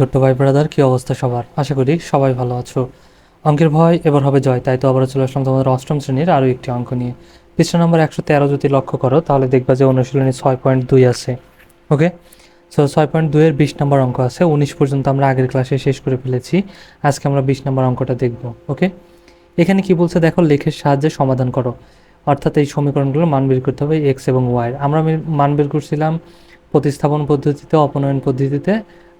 ছোট্ট ভাই ব্রাদার কি অবস্থা সবার? আশা করি সবাই ভালো আছো। অঙ্কের ভয় এবার হবে জয়, তাই তো আবার চলে আসলাম তোমাদের অষ্টম শ্রেণির আরও একটি অঙ্ক নিয়ে। পৃষ্ঠ নম্বর একশো তেরো যদি লক্ষ্য করো, তাহলে দেখবা যে অনুশীলনী ছয় পয়েন্ট দুই আছে। ওকে সো ছয় পয়েন্ট দুইয়ের বিশ নম্বর অঙ্ক আছে, উনিশ পর্যন্ত আমরা আগের ক্লাসে শেষ করে ফেলেছি। আজকে আমরা বিশ নম্বর অঙ্কটা দেখব ওকে এখানে কি বলছে দেখো, লেখের সাহায্যে সমাধান করো। অর্থাৎ এই সমীকরণগুলো মান বের করতে হবে এক্স এবং ওয়াই আমরা মান বের করছিলাম প্রতিস্থাপন পদ্ধতিতে, অপনয়ন পদ্ধতিতে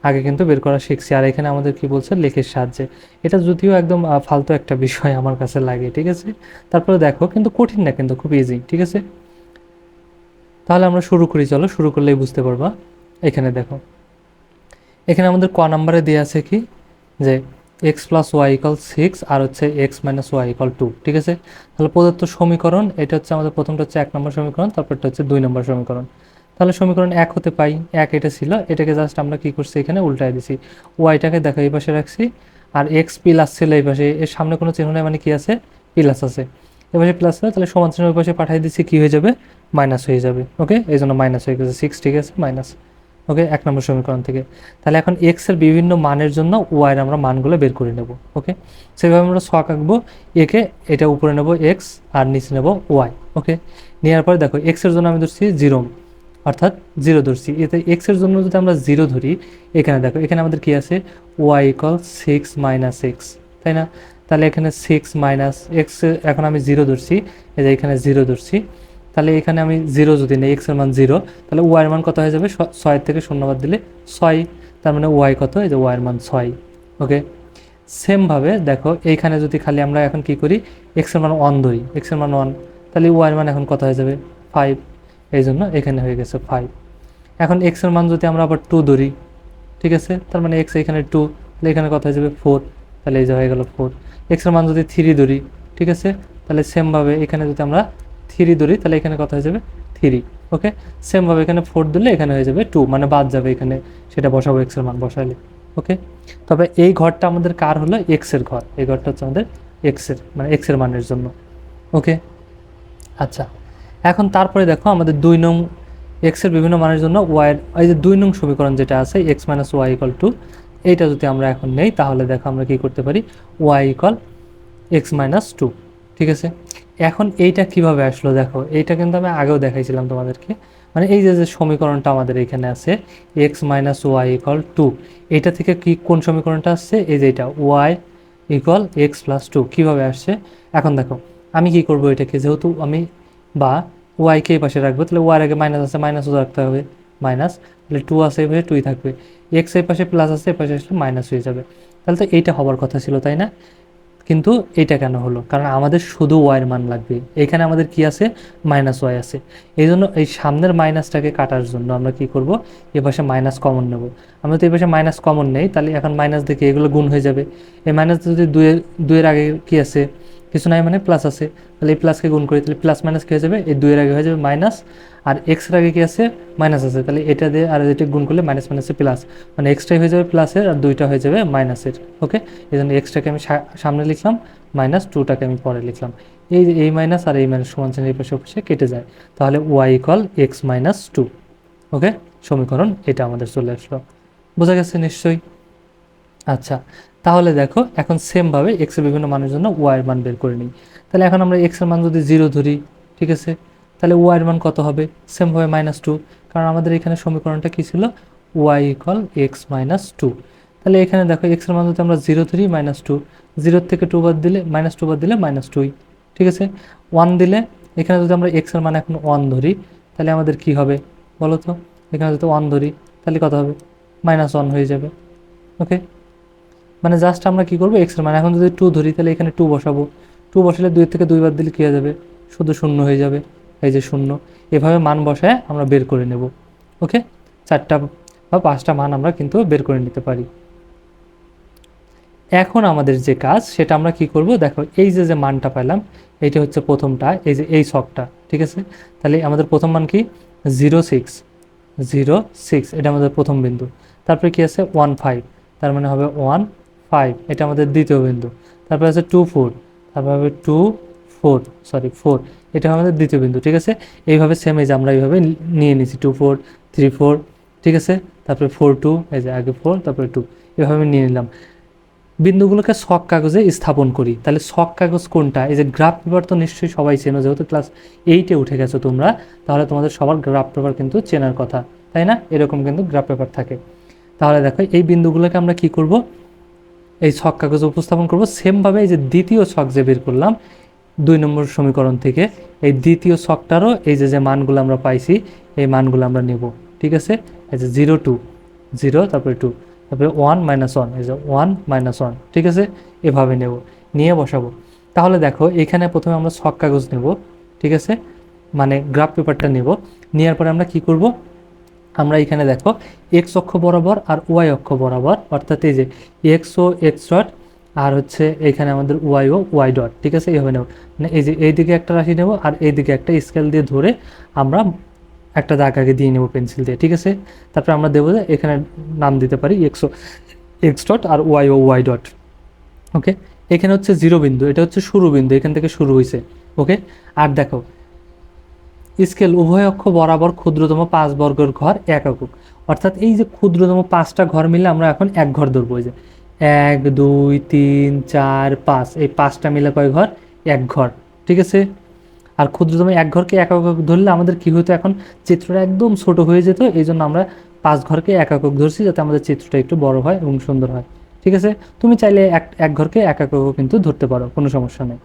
আগে কিন্তু বের করা শিখছি। আর এখানে আমাদের কি বলছে? লেখের সাহায্যে। এটা যদিও একদম ফালতু একটা বিষয় আমার কাছে লাগে, ঠিক আছে? তারপরে দেখো, কিন্তু কঠিন না, কিন্তু খুব ইজি ঠিক আছে? তাহলে আমরা শুরু করি, চলো। শুরু করলেই বুঝতে পারবা। এখানে দেখো। এখানে আমাদের ক নাম্বারে দেওয়া আছে কি? যে X plus Y equal six আর হচ্ছে X minus Y equal two ঠিক আছে? তাহলে প্রদত্ত সমীকরণ, এটা হচ্ছে আমাদের প্রথমটা হচ্ছে এক নম্বর সমীকরণ, তারপরটা হচ্ছে দুই নম্বর সমীকরণ। তাহলে সমীকরণ এক হতে পাই। এক এটা ছিল, এটাকে জাস্ট আমরা কি করছি এখানে? উল্টায় দিছি। ওয়াইটাকে দেখো, এই পাশে রাখছি। আর এক্স প্লাস ছিল এই পাশে। এর সামনে কোনো চিহ্ন নেই মানে কি আছে? প্লাস আছে। এ পাশে প্লাস আছে তাহলে সমান চিহ্ন পাশে পাঠিয়ে দিচ্ছি কী হয়ে যাবে? মাইনাস হয়ে যাবে। ওকে এই জন্য মাইনাস হয়ে গেছে সিক্স ঠিক আছে? মাইনাস ওকে এক নম্বর সমীকরণ থেকে। তাহলে এখন এক্সের বিভিন্ন মানের জন্য ওয়াইয়ের আমরা মানগুলো বের করে নেব। ওকে সেভাবে আমরা ছক আঁকবো। একে এটা উপরে নেব এক্স আর নিচে নেব ওয়াই ওকে নেওয়ার পরে দেখো এক্সের জন্য আমি ধরছি জিরো অর্থাৎ জিরো ধরছি। এতে এক্সের জন্য যদি আমরা জিরো ধরি, এখানে দেখো, এখানে আমাদের কি আছে? Y equal six minus X তাই না? তাহলে এখানে সিক্স মাইনাস এক্স এখন আমি জিরো ধরছি, এই যে এখানে জিরো ধরছি, তাহলে এখানে আমি জিরো যদি নেই এক্সের মান জিরো, তাহলে ওয়াই এর মান কত হয়ে যাবে? ছয়ের থেকে শূন্য বাদ দিলে ছয়, তার মানে ওয়াই কত? এই যে ওয়াই এর মান ছয় ওকে সেমভাবে দেখো, এইখানে যদি খালি আমরা এখন কি করি? এক্সের মান ওয়ান ধরি এক্সের মান ওয়ান তাহলে ওয়াই এর মান এখন কত হয়ে যাবে? ফাইভ এই জন্য এখানে হয়ে গেছে ফাইভ এখন এক্সের মান যদি আমরা আবার টু ধরি, ঠিক আছে? তার মানে এক্স এখানে টু তাহলে এখানে কথা হয়ে যাবে ফোর তাহলে এই যে হয়ে গেল ফোর এক্সের মান যদি থ্রি ধরি, ঠিক আছে? তাহলে সেমভাবে এখানে যদি আমরা থ্রি ধরি, তাহলে এখানে কথা হয়ে যাবে থ্রি ওকে সেমভাবে এখানে ফোর দিলে এখানে হয়ে যাবে টু মানে বাদ যাবে এখানে, সেটা বসাবো এক্সের মান বসাইলে ওকে তবে এই ঘরটা আমাদের কার হলো? এক্সের ঘর। এই ঘরটা হচ্ছে আমাদের এক্সের মানে এক্সের মানের জন্য ওকে আচ্ছা। এখন তারপরে দেখো আমাদের দুই নং এক্সের বিভিন্ন মানের জন্য ওয়াইয়ের এই যে দুই নং সমীকরণ যেটা আছে X minus Y equal two এইটা যদি আমরা এখন নেই, তাহলে দেখো আমরা কি করতে পারি? Y equal X minus two ঠিক আছে? এখন এইটা কীভাবে আসলো দেখো? এইটা কিন্তু আমি আগেও দেখাইছিলাম তোমাদেরকে। মানে এই যে যে সমীকরণটা আমাদের এখানে আছে X minus Y equal two এইটা থেকে কি, কোন সমীকরণটা আসছে? এই যে এটা Y equal X plus two কীভাবে আসছে? এখন দেখো, আমি কি করব এটাকে? যেহেতু আমি বা ওয়াইকে এই পাশে রাখব? তাহলে ওয়ার আগে মাইনাস আছে মাইনাসও রাখতে হবে। মাইনাস তাহলে টু এই পাশে টুই থাকবে। এক্স এই পাশে প্লাস আছে এই পাশে আসলে মাইনাস হয়ে যাবে। তাহলে তো এইটা হবার কথা ছিল, তাই না? কিন্তু এটা কেন হলো? কারণ আমাদের শুধু ওয়াইয়ের মান লাগবে। এখানে আমাদের কি আছে? মাইনাস ওয়াই আছে। এই জন্য এই সামনের মাইনাসটাকে কাটার জন্য আমরা কি করব? এ পাশে মাইনাস কমন নেব। আমরা তো এই পাশে মাইনাস কমন নেই, তাহলে এখন মাইনাস দেখে এগুলো গুণ হয়ে যাবে। এই মাইনাস যদি দুয়ের দুয়ের আগে কি আছে? কিছু নাই মানে প্লাস আছে। তাহলে এই প্লাসকে গুণ করি, তাহলে প্লাস মাইনাস কী হয়ে যাবে? এই দুইয়ের আগে হয়ে যাবে মাইনাস আর এক্সের আগে কী আছে? মাইনাস আছে। তাহলে এটা দিয়ে আর এটা গুণ করলে মাইনাস মাইনাসে প্লাস মানে এক্সট্রাই হয়ে যাবে প্লাসের আর দুইটা হয়ে যাবে মাইনাসের ওকে এই জন্য এক্সট্রাকে আমি সামনে লিখলাম মাইনাস টুটাকে আমি পরে লিখলাম। এই যে এই মাইনাস আর এই মাইনাস সমান চিহ্ন পাশে পাশে কেটে যায়। তাহলে Y equal X minus two okay সমীকরণ এটা আমাদের চলে আসলো। বোঝা গেছে নিশ্চয়ই? আচ্ছা। তাহলে দেখো, এখন সেমভাবে এক্সের বিভিন্ন মানের জন্য ওয়াইয়ের মান বের করে নিই। তাহলে এখন আমরা এক্সের মান যদি জিরো ধরি, ঠিক আছে? তাহলে ওয়াইয়ের মান কত হবে? সেমভাবে মাইনাস টু কারণ আমাদের এখানে সমীকরণটা কী ছিল? Y equal X minus two তাহলে এখানে দেখো এক্সের মান যদি আমরা জিরো ধরি মাইনাস টু জিরোর থেকে টু বাদ দিলে মাইনাস টু বাদ দিলে মাইনাস টুই ঠিক আছে? ওয়ান দিলে, এখানে যদি আমরা এক্সের মান এখন ওয়ান ধরি, তাহলে আমাদের কি হবে? বলো তো, এখানে যদি ওয়ান ধরি, তাহলে কত হবে? মাইনাস ওয়ান হয়ে যাবে। ওকে মানে জাস্ট আমরা কি করব? এক্সের মানে এখন যদি টু ধরি, তাহলে এখানে টু বসাবো। টু বসালে দুই থেকে দুইবার দিলে কী হয়ে যাবে? শুধু শূন্য হয়ে যাবে। এই যে শূন্য। এভাবে মান বসায় আমরা বের করে নেব। ওকে চারটা বা পাঁচটা মান আমরা কিন্তু বের করে নিতে পারি। এখন আমাদের যে কাজ, সেটা আমরা কি করব? দেখো, এই যে যে মানটা পেলাম, এইটা হচ্ছে প্রথমটা, এই যে এই ছকটা ঠিক আছে? তাহলে আমাদের প্রথম মান কি? জিরো সিক্স জিরো সিক্স এটা আমাদের প্রথম বিন্দু। তারপরে কি আছে? ওয়ান ফাইভ তার মানে হবে ওয়ান ফাইভ এটা আমাদের দ্বিতীয় বিন্দু। তারপরে আছে টু ফোর তারপর হবে টু ফোর সরি ফোর এটা আমাদের দ্বিতীয় বিন্দু, ঠিক আছে? এইভাবে সেম এই যে আমরা এইভাবে নিয়ে নিয়েছি টু ফোর থ্রি ফোর ঠিক আছে? তারপরে ফোর টু এই যে আগে ফোর তারপরে টু এভাবে নিয়ে নিলাম। বিন্দুগুলোকে শক কাগজে স্থাপন করি। তাহলে শক কাগজ কোনটা? এই যে গ্রাফ পেপার তো নিশ্চয়ই সবাই চেনো, যেহেতু ক্লাস এইটে উঠে গেছো তোমরা, তাহলে তোমাদের সবার গ্রাফ পেপার কিন্তু চেনার কথা, তাই না? এরকম কিন্তু গ্রাফ পেপার থাকে। তাহলে দেখো, এই বিন্দুগুলোকে আমরা কি করব? এই ছক কাগজ উপস্থাপন করব। সেমভাবে এই যে দ্বিতীয় ছক যে বের করলাম, দুই নম্বর সমীকরণ থেকে, এই দ্বিতীয় ছকটারও এই যে যে মানগুলো আমরা পাইছি, এই মানগুলো আমরা নেব। ঠিক আছে? এই যে জিরো টু, জিরো, তারপরে টু, তারপরে ওয়ান মাইনাস ওয়ান, এই যে ওয়ান মাইনাস ওয়ান, ঠিক আছে? এভাবে নেব, নিয়ে বসাবো। তাহলে দেখো, এখানে প্রথমে আমরা ছক কাগজ নেব, ঠিক আছে? মানে গ্রাফ পেপারটা নেব। নেওয়ার পরে আমরা কি করব? আমরা এখানে দেখো এক্স অক্ষ বরাবর আর ওয়াই অক্ষ বরাবর, অর্থাৎ এই যে এক্স ও এক্স ডট আর হচ্ছে এখানে আমাদের ওয়াই ও ওয়াই ডট ঠিক আছে? এইভাবে নেব। মানে এই যে এইদিকে একটা রাশি নেব আর এইদিকে একটা স্কেল দিয়ে ধরে আমরা একটা দাগ আগে দিয়ে নেব পেন্সিল দিয়ে, ঠিক আছে? তারপরে আমরা দেবো যে এখানে নাম দিতে পারি এক্স এক্স ডট আর ওয়াই ও ওয়াই ডট ওকে এখানে হচ্ছে জিরো বিন্দু, এটা হচ্ছে শুরু বিন্দু, এখান থেকে শুরু হয়েছে ওকে আর দেখো স্কেল উভয় অক্ষ বরাবর ক্ষুদ্রতম পাঁচ বর্গের ঘর এক একক। অর্থাৎ এই যে ক্ষুদ্রতম পাঁচটা ঘর মিলে আমরা এখন এক ঘর ধরবো যে এক, দুই, তিন, চার, পাঁচ। এই পাঁচটা মিলে কয় ঘর? এক ঘর। ঠিক আছে? আর ক্ষুদ্রতম এক ঘরকে এক একক ধরলে আমাদের কি হতো এখন? চিত্রটা একদম ছোট হয়ে যেত, এই জন্য আমরা পাঁচ ঘরকে এক একক ধরছি যাতে আমাদের চিত্রটা একটু বড় হয় এবং সুন্দর হয়। ঠিক আছে? তুমি চাইলে এক এক ঘরকে এক একক কিন্তু ধরতে পারো, কোনো সমস্যা নেই।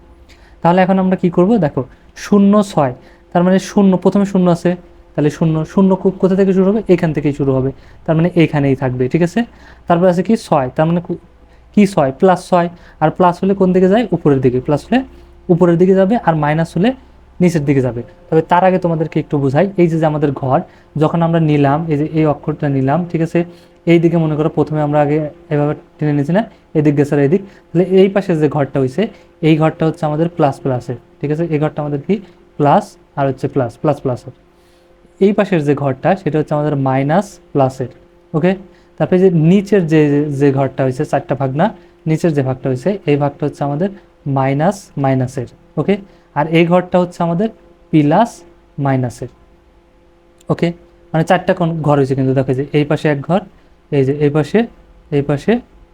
তাহলে এখন আমরা কি করব? দেখো, শূন্য ছয়। তার মানে শূন্য, প্রথমে শূন্য আছে, তাহলে শূন্য শূন্য কোথা থেকে শুরু হবে? এখান থেকেই শুরু হবে। তার মানে এইখানেই থাকবে, ঠিক আছে? তারপর আছে কি? ছয়, তার মানে কি ছয়? প্লাস ছয়, আর প্লাস হলে কোন দিকে যায়? উপরের দিকে। প্লাস হলে উপরের দিকে যাবে, আর মাইনাস হলে নিচের দিকে যাবে। তবে তার আগে তোমাদেরকে একটু বোঝাই, এই যে আমাদের ঘর, যখন আমরা নিলাম, এই যে, এই অক্ষরটা নিলাম, ঠিক আছে? এই দিকে মনে করো প্রথমে আমরা আগে এভাবে টেনে নিয়েছি না? এদিক গেছে আর এদিক। তাহলে এই পাশে যে ঘরটা হয়েছে এই ঘরটা হচ্ছে আমাদের প্লাস প্লাসের ঠিক আছে? এই ঘরটা আমাদের কি? প্লাস আর হচ্ছে প্লাস প্লাস প্লাসের এই পাশের যে ঘরটা, সেটা হচ্ছে আমাদের মাইনাস প্লাসের ওকে তারপরে যে নিচের যে যে ঘরটা হয়েছে, চারটা ভাগ না নিচের যে ভাগটা হয়েছে, এই ভাগটা হচ্ছে আমাদের মাইনাস মাইনাসের ওকে আর এই ঘরটা হচ্ছে আমাদের প্লাস মাইনাসের ওকে মানে চারটা কোন ঘর হয়েছে কিন্তু, দেখো যে, এই পাশে এক ঘর, এই যে, এই পাশে এই পাশে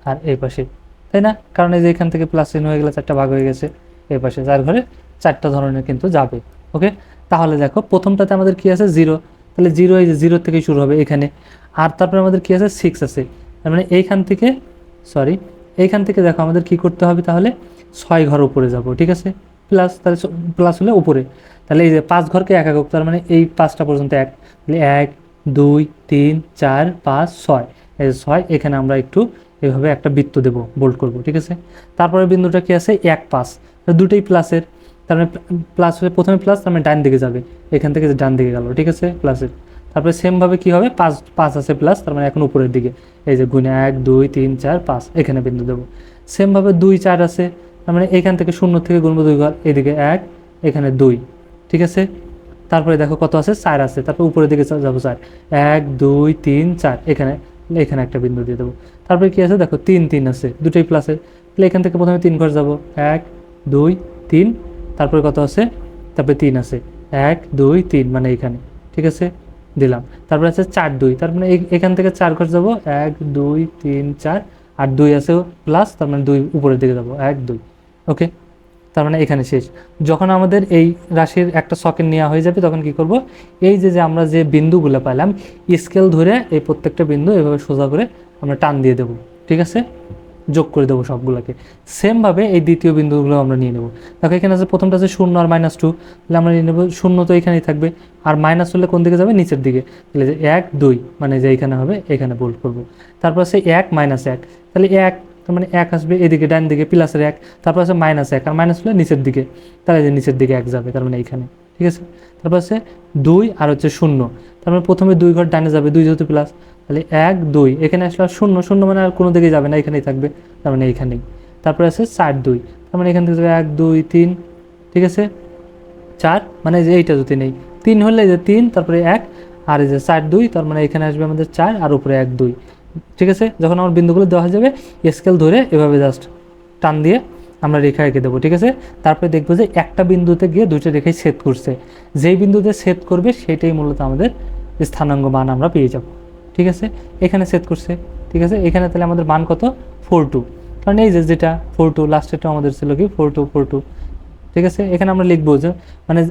আর এই পাশে, তাই না? কারণ এই যে এখান থেকে প্লাস চিহ্ন হয়ে গেলে চারটা ভাগ হয়ে গেছে, এই পাশে চার ঘরে চারটা ধরনের কিন্তু যাবে। ওকে তাহলে দেখো, প্রথমটাতে আমাদের কি আছে? জিরো তাহলে জিরো এই জিরো থেকে শুরু হবে এখানে। আর তারপরে আমাদের কি আছে? সিক্স আছে। তার মানে এইখান থেকে সরি এইখান থেকে দেখো আমাদের কি করতে হবে তাহলে? ছয় ঘর উপরে যাব, ঠিক আছে? প্লাস তাহলে প্লাস হলে উপরে। তাহলে এই যে পাঁচ ঘরকে এক একক, তার মানে এই পাঁচটা পর্যন্ত এক। তাহলে এক, দুই, তিন, চার, পাঁচ, ছয়। এই ছয়, এখানে আমরা একটু এভাবে একটা বৃত্ত দেব বোল্ড করব, ঠিক আছে? তারপরে বিন্দুটা কি আছে? এক পাঁচ। দুটোই প্লাসের তার মানে প্লাস হলে প্রথমে প্লাস তার মানে ডান দিকে যাবে। এখান থেকে ডান দিকে গেল, ঠিক আছে? প্লাসের তারপরে সেমভাবে কি হবে? পাঁচ পাঁচ আছে প্লাস তার মানে এখন উপরের দিকে। এই যে গুণে এক, দুই, তিন, চার, পাঁচ, এখানে বিন্দু দেবো। সেমভাবে দুই, চার আছে, তার মানে এখান থেকে শূন্য থেকে গুণবো দুই ঘর এদিকে এক, এখানে দুই, ঠিক আছে? তারপরে দেখো কত আছে? চার আছে। তারপর উপরের দিকে যাব চার। এক, দুই, তিন, চার, এখানে এখানে একটা বিন্দু দিয়ে দেবো। তারপরে কি আছে? দেখো তিন তিন আছে, দুটোই প্লাসে তাহলে এখান থেকে প্রথমে তিন ঘর যাব। এক, দুই, তিন তারপরে কত আছে? তারপরে তিন আছে। এক, দুই, তিন মানে এখানে। ঠিক আছে? দিলাম। তারপরে আছে চার, দুই। তার মানে এখান থেকে চার ঘর যাব। এক, দুই, তিন, চার। আর দুই আছে প্লাস তার মানে দুই উপরের দিকে যাব। এক, দুই। ওকে? তার মানে এখানে শেষ। যখন আমাদের এই রাশির একটা সকেট নেওয়া হয়ে যাবে, তখন কি করব? এই যে যে আমরা যে বিন্দুগুলো পাইলাম স্কেল ধরে এই প্রত্যেকটা বিন্দু এভাবে সোজা করে আমরা টান দিয়ে দেবো। ঠিক আছে? যোগ করে দেবো সবগুলোকে। সেমভাবে এই দ্বিতীয় বিন্দুগুলো আমরা নিয়ে নেব। দেখো, এখানে আছে প্রথমটা আছে শূন্য আর মাইনাস টু তাহলে আমরা নিয়ে নেব শূন্য তো এখানেই থাকবে। আর মাইনাস হলে কোন দিকে যাবে? নিচের দিকে। তাহলে যে এক, দুই মানে যে এখানে হবে, এখানে বোল্ড করব। তারপর আছে এক মাইনাস এক। তাহলে এক, তার মানে এক আসবে এদিকে, ডান দিকে প্লাসের এক। তারপর আছে মাইনাস এক। আর মাইনাস হলে নিচের দিকে। তাহলে যে নিচের দিকে এক যাবে, তার মানে এইখানে ঠিক আছে? তারপর আছে দুই আর হচ্ছে শূন্য। তার মানে প্রথমে দুই ঘর ডানে যাবে, দুই যেহেতু প্লাস তাহলে এক, দুই, এখানে আসলে আর শূন্য শূন্য মানে আর কোনো দিকে যাবে না, এখানেই থাকবে, তার মানে এইখানেই তারপরে আছে চার, দুই, তার মানে এখান থেকে যাবে এক, দুই, তিন, ঠিক আছে? চার মানে যে এইটা যদি নেই। তিন হলে যে তিন, তারপরে এক, আর এই যে চার, দুই, তার মানে এখানে আসবে আমাদের চার, আর উপরে এক, দুই, ঠিক আছে? যখন আমার বিন্দুগুলো দেওয়া যাবে স্কেল ধরে এভাবে জাস্ট টান দিয়ে আমরা রেখা এঁকে দেবো, ঠিক আছে? তারপরে দেখব যে একটা বিন্দুতে গিয়ে দুইটা রেখায় ছেদ করছে। যেই বিন্দুতে ছেদ করবে, সেটাই মূলত আমাদের স্থানাঙ্গ মান আমরা পেয়ে যাব। ঠিক আছে? এখানে সেট করছে, ঠিক আছে? এখানে তাহলে আমাদের মান কত? ফোর টু কারণ এই যে যেটা ফোর টু লাস্টেরটা আমাদের ছিল কি? ফোর টু ফোর টু ঠিক আছে? এখানে আমরা লিখব যে মানে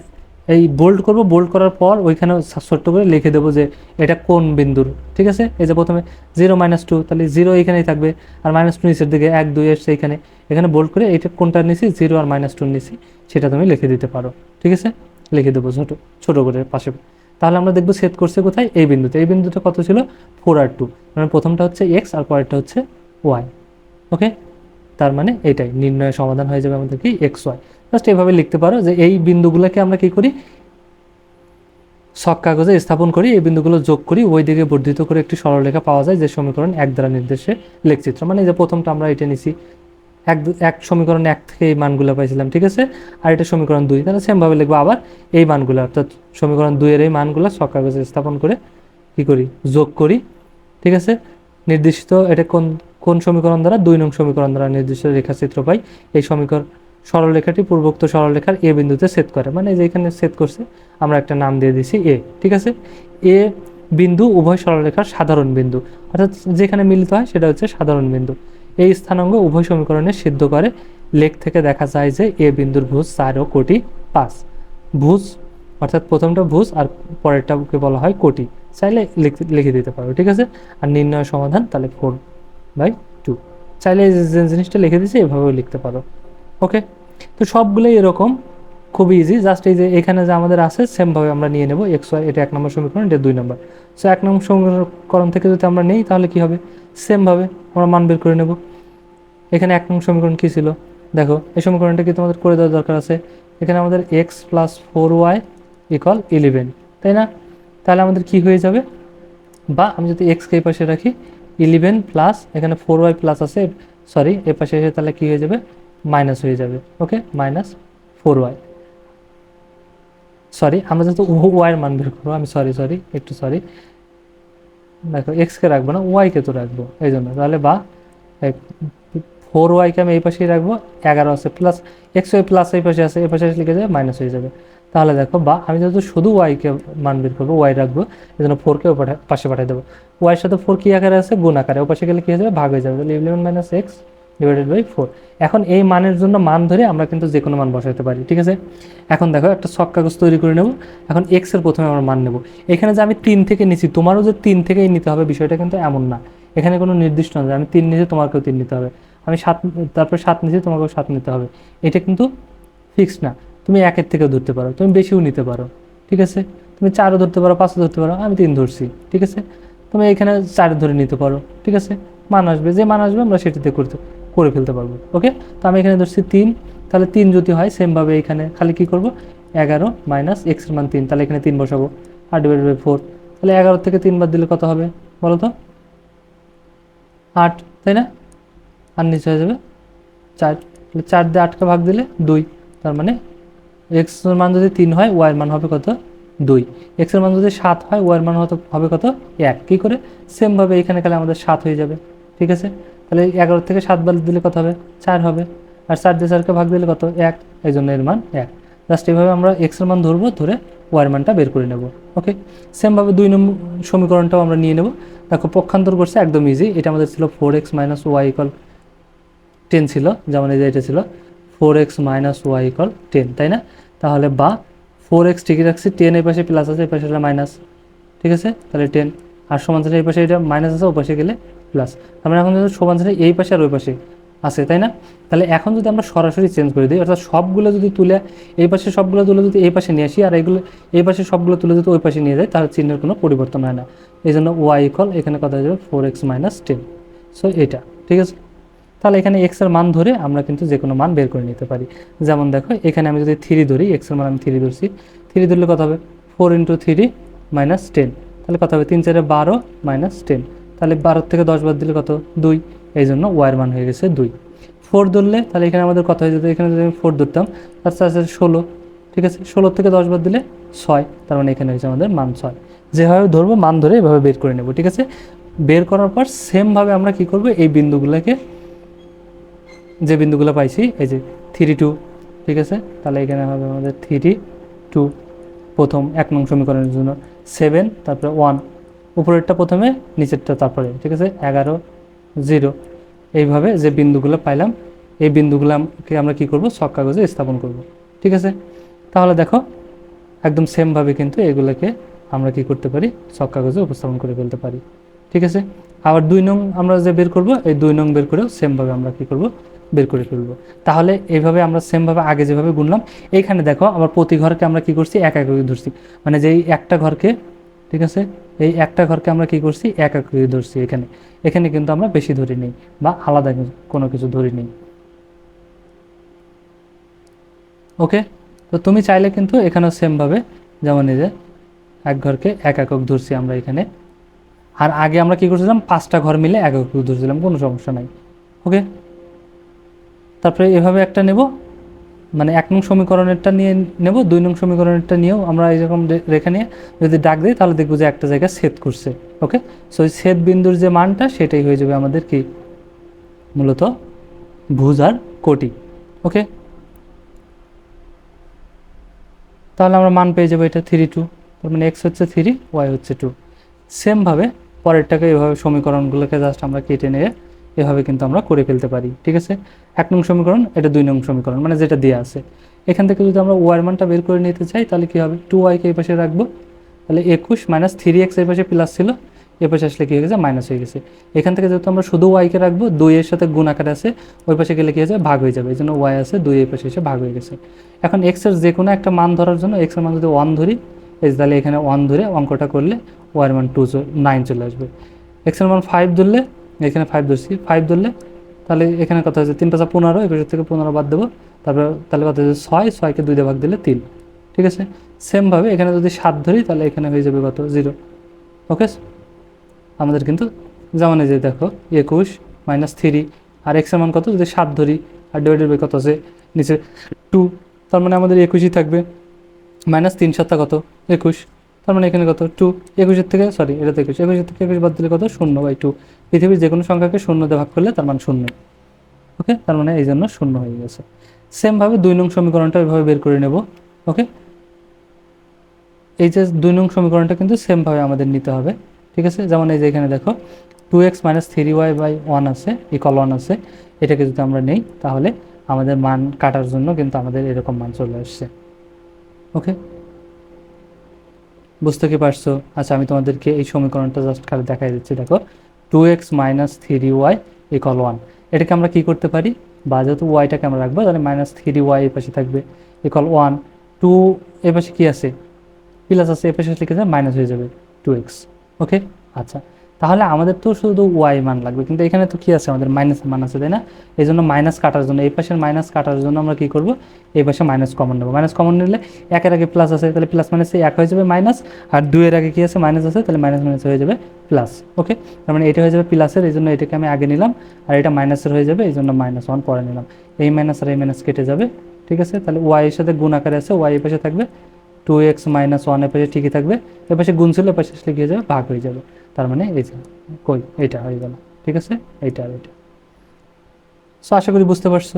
এই বোল্ড করব বোল্ড করার পর ওইখানে ছোট্ট করে লিখে দেবো যে এটা কোন বিন্দুর। ঠিক আছে? এই যে প্রথমে জিরো মাইনাস টু তাহলে জিরো এখানেই থাকবে, আর মাইনাস টু নিচের দিকে, এক, দুই এসছে এখানে। এখানে বোল্ড করে এইটা কোনটা নিছি? জিরো আর মাইনাস টু নিছি, সেটা তুমি লিখে দিতে পারো। ঠিক আছে? লিখে দেবো ছোটো ছোটো করে পাশে। তাহলে আমরা দেখব সেট করছে কোথায়? এই বিন্দুতে। এই বিন্দুটা কত ছিল? ফোর আর টু মানে প্রথমটা হচ্ছে এক্স আর পরেরটা হচ্ছে ওয়াই ওকে তার মানে এটাই। নির্ণয়ের সমাধান হয়ে যাবে আমাদের কি? এক্স ওয়াই জাস্ট এভাবে লিখতে পারো যে এই বিন্দুগুলোকে আমরা কি করি? শক কাগজে স্থাপন করি, এই বিন্দুগুলো যোগ করি, ওই দিকে বর্ধিত করে একটি সরলরেখা পাওয়া যায়, যে সমীকরণ এক দ্বারা নির্দেশে লেখচিত্র। মানে যে প্রথমটা আমরা এটা নিছি। এক এক সমীকরণ এক থেকে এই মানগুলো পাইছিলাম, ঠিক আছে? আর এটা সমীকরণ দুই। তাহলে সেমভাবে লিখব আবার এই মানগুলো। অর্থাৎ সমীকরণ দুইয়ের এই মানগুলো শক কাগজে স্থাপন করে কি করি? যোগ করি, ঠিক আছে? নির্দিষ্ট এটা কোন কোন সমীকরণ দ্বারা? দুই নং সমীকরণ দ্বারা নির্দিষ্ট রেখাচিত্র পাই। এই সমীকরণ, সরলরেখাটি পূর্বোক্ত সরলরেখার এ বিন্দুতে সেট করে। মানে এই যে এখানে সেট করছে, আমরা একটা নাম দিয়ে দিছি এ, ঠিক আছে? এ বিন্দু উভয় সরলরেখার সাধারণ বিন্দু। অর্থাৎ যেখানে মিলিত হয়, সেটা হচ্ছে সাধারণ বিন্দু। এই স্থানাঙ্গ উভয় সমীকরণে সিদ্ধ করে লেখ থেকে দেখা যায় যে এ বিন্দুর ভুজ চার ও কোটি পাঁচ। ভুজ, অর্থাৎ প্রথমটা ভুজ আর পরেরটাকে বলা হয় কোটি। চাইলে লিখ- দিতে পারো, ঠিক আছে? আর নির্ণয় সমাধান তাহলে ফোর বাই টু চাইলে যে জিনিসটা লিখে দিচ্ছে এভাবেও লিখতে পারো। ওকে তো সবগুলোই এরকম খুব ইজি জাস্ট এই যে এখানে যে আমাদের আছে সেমভাবে আমরা নিয়ে নেব এক্স ওয়াই এটা এক নম্বর সমীকরণ, এটা দুই নম্বর। সো এক নম্বর সমীকরণ থেকে যদি আমরা নেই, তাহলে কি হবে? সেমভাবে আমরা মান বের করে নেব। এখানে এক নম্বর সমীকরণ কী ছিল? দেখো, এই সমীকরণটা কি তোমাদের করে দেওয়ার দরকার আছে? এখানে আমাদের X plus four Y equal eleven তাই না? তাহলে আমাদের কি হয়ে যাবে? বা আমি যদি এক্সকে এই পাশে রাখি ইলেভেন প্লাস এখানে ফোর ওয়াই প্লাস আছে সরি এ পাশে এসে তাহলে কী হয়ে যাবে? মাইনাস হয়ে যাবে okay minus four Y sorry আমরা যেহেতু ওয়াইয়ের মান বের করব। আমি সরি সরি একটু সরি দেখো এক্সকে রাখব না ওয়াইকে তো রাখব, এই জন্য। তাহলে বা ফোর ওয়াইকে আমি এই পাশেই রাখব, এগারো আছে প্লাস এক্স ওয়াই প্লাস এই পাশে আছে, এই পাশে লিখে যাবে? মাইনাস হয়ে যাবে। তাহলে দেখো, বা, আমি যেহেতু শুধু ওয়াইকে মান বের করব ওয়াই রাখব, এই জন্য ফোরকে পাশে পাঠিয়ে দেবো। ওয়াইয়ের সাথে ফোর কি আকারে আছে? গুণ আকারে। ও পাশে গেলে কি হয়ে যাবে? ভাগ হয়ে যাবে। তাহলে eleven minus X divided by four এখন এই মানের জন্য মান ধরে আমরা কিন্তু যে কোনো মান বসাতে পারি, ঠিক আছে? এখন দেখো, একটা শখ কাগজ তৈরি করে নেব, এখন এক্সের প্রথমে আমরা মান নেব। এখানে যে আমি তিন থেকে নিছি, তোমারও যে তিন থেকেই নিতে হবে, বিষয়টা কিন্তু এমন না। এখানে কোনো নির্দিষ্ট না আমি তিন নিচে তোমাকেও তিন নিতে হবে। আমি সাত, তারপরে সাত নিচে তোমাকেও সাত নিতে হবে। এটা কিন্তু ফিক্সড না। তুমি একের থেকেও ধরতে পারো, তুমি বেশিও নিতে পারো, ঠিক আছে? তুমি চারও ধরতে পারো, পাঁচও ধরতে পারো, আমি তিন ধরছি, ঠিক আছে? তুমি এখানে চার ধরে নিতে পারো, ঠিক আছে? মান আসবে, যে মান আসবে, আমরা সেটাতে করতে করে ফেলতে পারব ওকে তো আমি এখানে ধরছি তিন, তাহলে তিন যদি হয় সেমভাবে এখানে খালি কি করব? এগারো মাইনাস এক্সের মান তিন, তাহলে এখানে তিন বসাবো আট ডিভাইড বাই ফোর তাহলে এগারো থেকে তিন বাদ দিলে কত হবে বলো তো? আট, তাই না? আর নিচে হয়ে যাবে চার, তাহলে চার দিয়ে আটকে ভাগ দিলে দুই, তার মানে এক্সের মান যদি তিন হয় ওয়াইয়ের মান হবে কত? দুই এক্সের মান যদি সাত হয় ওয়াইয়ের মান হবে কত? এক, কী করে? সেমভাবে এখানে খালি আমাদের সাত হয়ে যাবে, ঠিক আছে? তাহলে এগারো থেকে সাত বাদ দিলে কত হবে? চার হবে। আর চার দিয়ে চারকে ভাগ দিলে কত? এক। এই এর মান এক। জাস্ট এইভাবে আমরা এক্সের মান ধরবো, ধরে ওয়ার মানটা বের করে নেব। ওকে সেমভাবে দুই নম্বর সমীকরণটাও আমরা নিয়ে নেব। দেখো, পক্ষান্তর করছে একদম ইজি এটা আমাদের ছিল four X minus Y equal ten ছিল। যেমন এই যে এটা ছিল four X minus Y equal ten তাই না? তাহলে বা ফোর এক্স ঠিকই রাখছি টেন এই পাশে প্লাস আছে, এই পাশে মাইনাস ঠিক আছে? তাহলে টেন আর সমান এই পাশে এটা মাইনাস আছে ও পাশে গেলে প্লাস আমরা এখন যদি সমান চিহ্ন এই পাশে আর ওই পাশে আছে, তাই না? তাহলে এখন যদি আমরা সরাসরি চেঞ্জ করে দিই, অর্থাৎ সবগুলো যদি তুলে এই পাশে সবগুলো তুলে যদি এই পাশে নিয়ে আসি আর এইগুলো এই পাশে সবগুলো তুলে যদি ওই পাশে নিয়ে যায় তাহলে চিহ্নের কোনো পরিবর্তন হয় না। এই জন্য ওয়াই ইকল এখানে কথা যাবে? Four X minus ten so এটা ঠিক আছে? তাহলে এখানে এক্সের মান ধরে আমরা কিন্তু যে কোনো মান বের করে নিতে পারি। যেমন দেখো, এখানে আমি যদি থ্রি ধরি এক্সের মান আমি থ্রি ধরছি। থ্রি ধরলে কত হবে? Four into three minus ten তাহলে কত হবে? তিন চারে বারো মাইনাস টেন তাহলে বারো থেকে দশ বাদ দিলে কত? দুই। এই জন্য ওয়াইয়ের মান হয়ে গেছে দুই। ফোর ধরলে তাহলে এখানে আমাদের কত হয়ে যেত এখানে যদি আমি ফোর ধরতাম তার সাথে ষোলো। ঠিক আছে? ষোলো থেকে দশ বাদ দিলে ছয়। তার মানে এখানে হয়েছে আমাদের মান ছয়। যেভাবে ধরবো, মান ধরে এভাবে বের করে নেব, ঠিক আছে? বের করার পর সেমভাবে আমরা কি করব? এই বিন্দুগুলোকে, যে বিন্দুগুলো পাইছি, এই যে থ্রি টু ঠিক আছে? তাহলে এখানে হবে আমাদের থ্রি টু প্রথম এক নং সমীকরণের জন্য সেভেন তারপরে ওয়ান উপরেরটা প্রথমে, নিচেরটা তারপরে, ঠিক আছে? এগারো, জিরো। এইভাবে যে বিন্দুগুলো পাইলাম, এই বিন্দুগুলোকে আমরা কি করব? ছক কাগজে স্থাপন করব, ঠিক আছে? তাহলে দেখো, একদম সেমভাবে কিন্তু এগুলোকে আমরা কি করতে পারি? ছক কাগজে উপস্থাপন করে ফেলতে পারি, ঠিক আছে? আবার দুই নং আমরা যে বের করব, এই দুই নং বের করেও সেমভাবে আমরা কি করব? বের করে ফেলব। তাহলে এইভাবে আমরা সেমভাবে আগে যেভাবে গুনলাম, এইখানে দেখো আবার প্রতি ঘরকে আমরা কি করছি? এক এক ধরছি। মানে যেই একটা ঘরকে, ঠিক আছে? এই একটা ঘরকে আমরা কি করছি? এক এক করে ধরছি এখানে। এখানে কিন্তু আমরা বেশি ধরি নেই বা আলাদা কোনো কিছু ধরি নেই। ওকে? তো তুমি চাইলে কিন্তু এখানেও সেমভাবে, যেমন এই যে, এক ঘরকে এক একক ধরছি আমরা এখানে। আর আগে আমরা কি করছিলাম? পাঁচটা ঘর মিলে এক একক ধরছিলাম, কোনো সমস্যা নাই। ওকে? তারপরে এভাবে একটা নেব মানে এক নং সমীকরণেরটা নিয়ে নেব, দুই নং সমীকরণেরটা নিয়েও আমরা এরকম রে- রেখে নিয়ে যদি ডাক দিই, তাহলে দেখব যে একটা জায়গায় ছেদ করছে ওকে সো ওই ছেদ বিন্দুর যে মানটা, সেটাই হয়ে যাবে আমাদের কি? মূলত ভুজ আর কোটি ওকে তাহলে আমরা মান পেয়ে যাব এটা থ্রি টু তার মানে এক্স হচ্ছে থ্রি ওয়াই হচ্ছে টু সেমভাবে পরেরটাকে এভাবে সমীকরণগুলোকে জাস্ট আমরা কেটে নিয়ে এভাবে কিন্তু আমরা করে ফেলতে পারি, ঠিক আছে? এক নং সমীকরণ, এটা দুই নং সমীকরণ মানে যেটা দেওয়া আছে। এখান থেকে যদি আমরা ওয়ার মানটা বের করে নিতে চাই, তাহলে কী হবে? টু ওয়াইকে এই পাশে রাখব। তাহলে একুশ মাইনাস থ্রি এক্স এই পাশে প্লাস ছিল, এ পাশে আসলে কী হয়ে গেছে? মাইনাস হয়ে গেছে। এখান থেকে যেহেতু আমরা শুধু ওয়াইকে রাখব দুইয়ের সাথে গুণ আকারে আছে, ওই পাশে গেলে কী হয়েছে ভাগ হয়ে যাবে। এই জন্য ওয়াই আছে, দুই এই পাশে এসে ভাগ হয়ে গেছে। এখন এক্সের যে কোনো একটা মান ধরার জন্য এক্সের মান যদি ওয়ান ধরি, এই তাহলে এখানে ওয়ান ধরে অঙ্কটা করলে ওয়ার মান টু নাইন চলে আসবে। এক্সের মান ফাইভ ধরলে এখানে ফাইভ ধরছি। ফাইভ ধরলে তাহলে এখানে কথা হয়েছে তিন পাঁচা পনেরো একুশের থেকে পনেরো বাদ দেবো। তারপর তাহলে কথা হয়েছে ছয়, ছয়কে দুই দিয়ে ভাগ দিলে তিন। ঠিক আছে? সেমভাবে এখানে যদি সাত ধরি তাহলে এখানে হয়ে যাবে কত? জিরো ওকে আমাদের কিন্তু যেমন এই যে দেখো, একুশ মাইনাস থ্রি আর এক্সের মান কত? যদি সাত ধরি, আর ডিভাইডেড বাই কত আছে? নিচে টু তার মানে আমাদের একুশই থাকবে। মাইনাস তিন সাতটা কত? একুশ। তার মানে এখানে কত? টু একুশের থেকে সরি এটা তো একুশ। একুশের থেকে একুশ বাদ দিলে কত? শূন্য বাই টু পৃথিবীর যে কোনো সংখ্যাকে শূন্য দিয়ে ভাগ করলে তার মান শূন্য। ওকে তার মানে এই জন্য শূন্য হয়ে গেছে। সেমভাবে দুই নং সমীকরণটা এভাবে বের করে নেব। ওকে এই যে দুই নং সমীকরণটা কিন্তু সেমভাবে আমাদের নিতে হবে। ঠিক আছে? যেমন এই যে এখানে দেখো two X minus three Y by one আছে ইকল ওয়ান আছে। এটাকে যদি আমরা নেই, তাহলে আমাদের মান কাটার জন্য কিন্তু আমাদের এরকম মান চলে আসছে। ওকে বুঝতে কি পারছ? আচ্ছা আমি তোমাদেরকে এই সমীকরণটা জাস্ট খালি দেখাই দিচ্ছি, দেখো। Two x minus three y equal one এটাকে আমরা কি করতে পারি? বা যেহেতু ওয়াইটাকে আমরা রাখব, তাহলে মাইনাস থ্রি ওয়াই এ পাশে থাকবে। ইকল ওয়ান টু এ পাশে কী আছে? প্লাস আছে, এ পাশে লিখে যায় মাইনাস হয়ে যাবে টু এক্স ওকে আচ্ছা। তাহলে আমাদের তো শুধু ওয়াই মান লাগবে। কিন্তু এখানে তো কি আছে? আমাদের মাইনাস মান আছে, তাই না? এই জন্য মাইনাস কাটার জন্য, এই পাশের মাইনাস কাটার জন্য আমরা কি করব? এই পাশে মাইনাস কমন নেব। মাইনাস কমন নিলে একের আগে প্লাস আছে, তাহলে প্লাস মাইনাসে এক হয়ে যাবে মাইনাস আর দুইয়ের আগে কি আছে? মাইনাস আছে, তাহলে মাইনাস মাইনাস হয়ে যাবে প্লাস ওকে তার মানে এটা হয়ে যাবে প্লাসের এই জন্য এটাকে আমি আগে নিলাম, আর এটা মাইনাসের হয়ে যাবে এই জন্য মাইনাস ওয়ান পরে নিলাম। এই মাইনাস আর এই মাইনাস কেটে যাবে, ঠিক আছে? তাহলে ওয়াই এর সাথে গুণ আকারে আছে ওয়াই এর পাশে থাকবে টু এক্স মাইনাস ওয়ানের পাশে ঠিকই থাকবে এর পাশে গুণ ছিল এর পাশে গিয়ে যাবে? ভাগ হয়ে যাবে। তার মানে এই যে, কই, এইটা হয়ে গেল। ঠিক আছে? এইটা আর এইটা। সো আশা করি বুঝতে পারছ।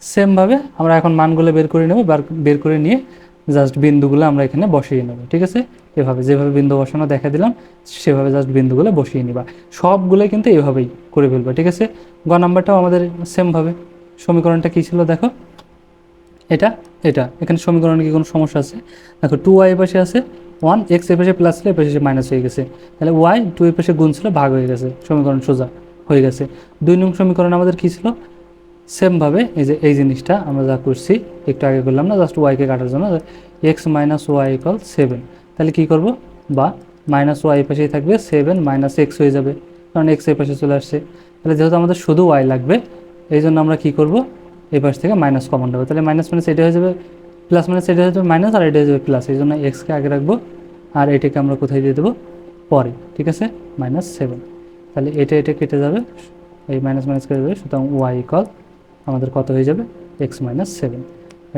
সেমভাবে আমরা এখন মানগুলো বের করে নেব, বার- করে নিয়ে জাস্ট বিন্দুগুলো আমরা এখানে বসিয়ে নেব। ঠিক আছে? এভাবে, যেভাবে বিন্দু বসানো দেখা দিলাম, সেভাবে জাস্ট বিন্দুগুলো বসিয়ে নিবা। সবগুলোই কিন্তু এভাবেই করে ফেলবা। ঠিক আছে? গ নাম্বারটাও আমাদের সেমভাবে সমীকরণটা কী ছিল দেখো? এটা এটা। এখানে সমীকরণে কি কোনো সমস্যা আছে? দেখো টু ওয়াই পাশে আছে ওয়ান, এক্সের পাশে প্লাস ছিল, এর পাশে মাইনাস হয়ে গেছে। তাহলে ওয়াই টু এর পাশে গুণ ছিল, ভাগ হয়ে গেছে। সমীকরণ সোজা হয়ে গেছে। দুই নং সমীকরণ আমাদের কী ছিল? সেমভাবে এই যে এই জিনিসটা আমরা যা করছি, একটু আগে করলাম না জাস্ট ওয়াইকে কাটার জন্য x minus y equal seven তাহলে কী করব? বা মাইনাস ওয়াই পাশেই থাকবে সেভেন মাইনাস এক্স হয়ে যাবে, কারণ এক্স এই পাশে চলে আসছে। তাহলে যেহেতু আমাদের শুধু ওয়াই লাগবে, এই জন্য আমরা কী করব? এই পাশ থেকে মাইনাস কমন নেব তাহলে মাইনাস মাইনাস এটা হয়ে যাবে প্লাস মাইনাস, এটা যাবে মাইনাস আর এটা হয়ে যাবে প্লাস, এই জন্য এক্সকে আগে রাখব আর এটাকে আমরা কোথায় দিয়ে দেবো? পরে, ঠিক আছে? Minus seven. তাহলে এটা এটা কেটে যাবে, এই মাইনাস মাইনাস কেটে যাবে, সুতরাং ওয়াই ইকল আমাদের কত হয়ে যাবে? X minus seven.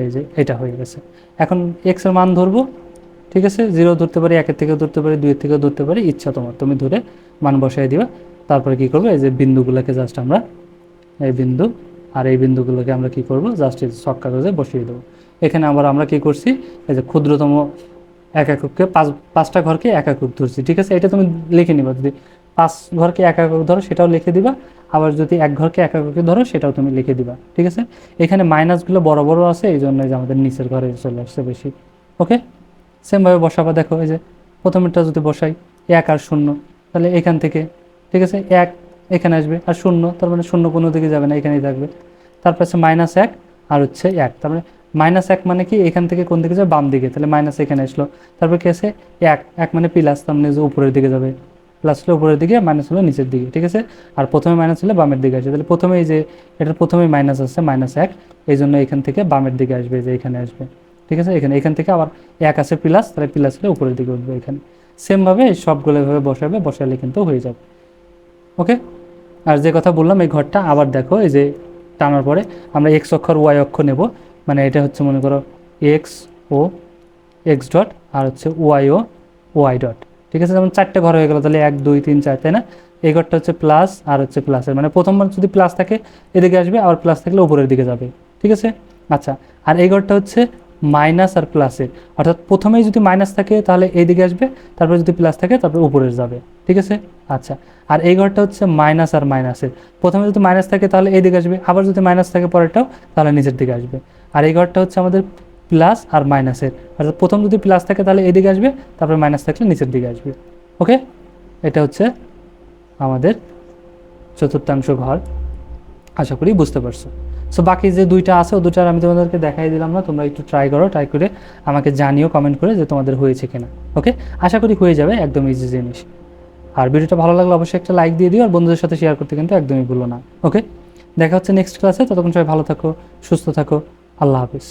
এই যে, এটা হয়ে গেছে। এখন এক্সের মান ধরবো, ঠিক আছে? জিরো ধরতে পারি, একের থেকেও ধরতে পারি, দুইয়ের থেকেও ধরতে পারি, ইচ্ছা তোমার, তুমি ধরে মান বসাই দিবা। তারপরে কি করব? এই যে বিন্দুগুলোকে জাস্ট আমরা, এই বিন্দু আর এই বিন্দুগুলোকে আমরা কি করব? জাস্ট এই ছক কাগজে বসিয়ে দেবো। এখানে আবার আমরা কি করছি? এই যে ক্ষুদ্রতম এক এককে পাঁচ, পাঁচটা ঘরকে এক একক ধরছি, ঠিক আছে? এটা তুমি লিখে নিবা। যদি পাঁচ ঘরকে এক একক ধরো, সেটাও লিখে দিবা। আবার যদি এক ঘরকে এক এককে ধরো, সেটাও তুমি লিখে দিবা, ঠিক আছে? এখানে মাইনাসগুলো বড় বড় আছে, এই জন্য যে আমাদের নিচের ঘরে চলে আসছে বেশি ওকে সেমভাবে বসাবা। দেখো, এই যে প্রথমেরটা যদি বসাই, এক আর শূন্য, তাহলে এখান থেকে, ঠিক আছে? এক এখানে আসবে। আর শূন্য, তার মানে শূন্য কোনো দিকে যাবে না, এখানেই থাকবে। তারপর আছে মাইনাস এক, আর হচ্ছে এক। তার মানে মাইনাস এক মানে কি? এখান থেকে কোন দিকে যাবে? বাম দিকে। তাহলে মাইনাস এখানে আসলো। তারপর কি আছে? এক। এক মানে প্লাস তার মানে যে উপরের দিকে যাবে। প্লাস হলো উপরের দিকে মাইনাস হলো নিচের দিকে, ঠিক আছে? আর প্রথমে মাইনাস হলে বামের দিকে আসবে। তাহলে প্রথমে এই যে, এটার প্রথমে মাইনাস আছে মাইনাস এক। এই জন্য এখান থেকে বামের দিকে আসবে, যে এখানে আসবে। ঠিক আছে? এখানে, এখান থেকে আবার এক আছে প্লাস তাহলে প্লাস হলে উপরের দিকে উঠবে এখানে। সেমভাবে সবগুলো এভাবে বসাবে, বসালে কিন্তু হয়ে যাবে। ওকে? আর যে কথা বললাম, এই ঘরটা আবার দেখো, এই যে টানার পরে আমরা এক্স অক্ষর ওয়াই অক্ষর নেব। মানে এটা হচ্ছে, মনে করো এক্স ও এক্স ডট আর হচ্ছে ওয়াই ও ওয়াই ডট ঠিক আছে? যেমন চারটে ঘর হয়ে গেলো, তাহলে এক, দুই, তিন, চার, তাই না? এই ঘরটা হচ্ছে প্লাস আর হচ্ছে প্লাসের মানে প্রথমবার যদি প্লাস থাকে, এদিকে আসবে আর প্লাস থাকলে উপরের দিকে যাবে। ঠিক আছে? আচ্ছা আর এই ঘরটা হচ্ছে মাইনাস আর প্লাসের অর্থাৎ প্রথমেই যদি মাইনাস থাকে, তাহলে এইদিকে আসবে, তারপরে যদি প্লাস থাকে, তারপরে উপরে যাবে। ঠিক আছে? আচ্ছা। আর এই ঘরটা হচ্ছে মাইনাস আর মাইনাসের প্রথমে যদি মাইনাস থাকে, তাহলে এইদিকে আসবে। আবার যদি মাইনাস থাকে পরেরটাও, তাহলে নিচের দিকে আসবে। আর এই ঘরটা হচ্ছে আমাদের প্লাস আর মাইনাসের অর্থাৎ প্রথম যদি প্লাস থাকে, তাহলে এদিকে আসবে, তারপরে মাইনাস থাকলে নিচের দিকে আসবে। ওকে এটা হচ্ছে আমাদের চতুর্থাংশ ঘর। আশা করি বুঝতে পারছ। সো বাকি যে দুইটা আছে, ও দুটার আমি তোমাদেরকে দেখাই দিলাম না, তোমরা একটু ট্রাই করো ট্রাই করে আমাকে জানিও কমেন্ট করে যে তোমাদের হয়েছে কিনা ওকে আশা করি হয়ে যাবে, একদম ইজি জিনিস। আর ভিডিওটা ভালো লাগলে অবশ্যই একটা লাইক দিয়ে দিও, আর বন্ধুদের সাথে শেয়ার করতে কিন্তু একদমই ভুলো না ওকে দেখা হচ্ছে নেক্সট ক্লাসে ততক্ষণ সবাই ভালো থাকো, সুস্থ থাকো, আল্লাহ হাফিজ।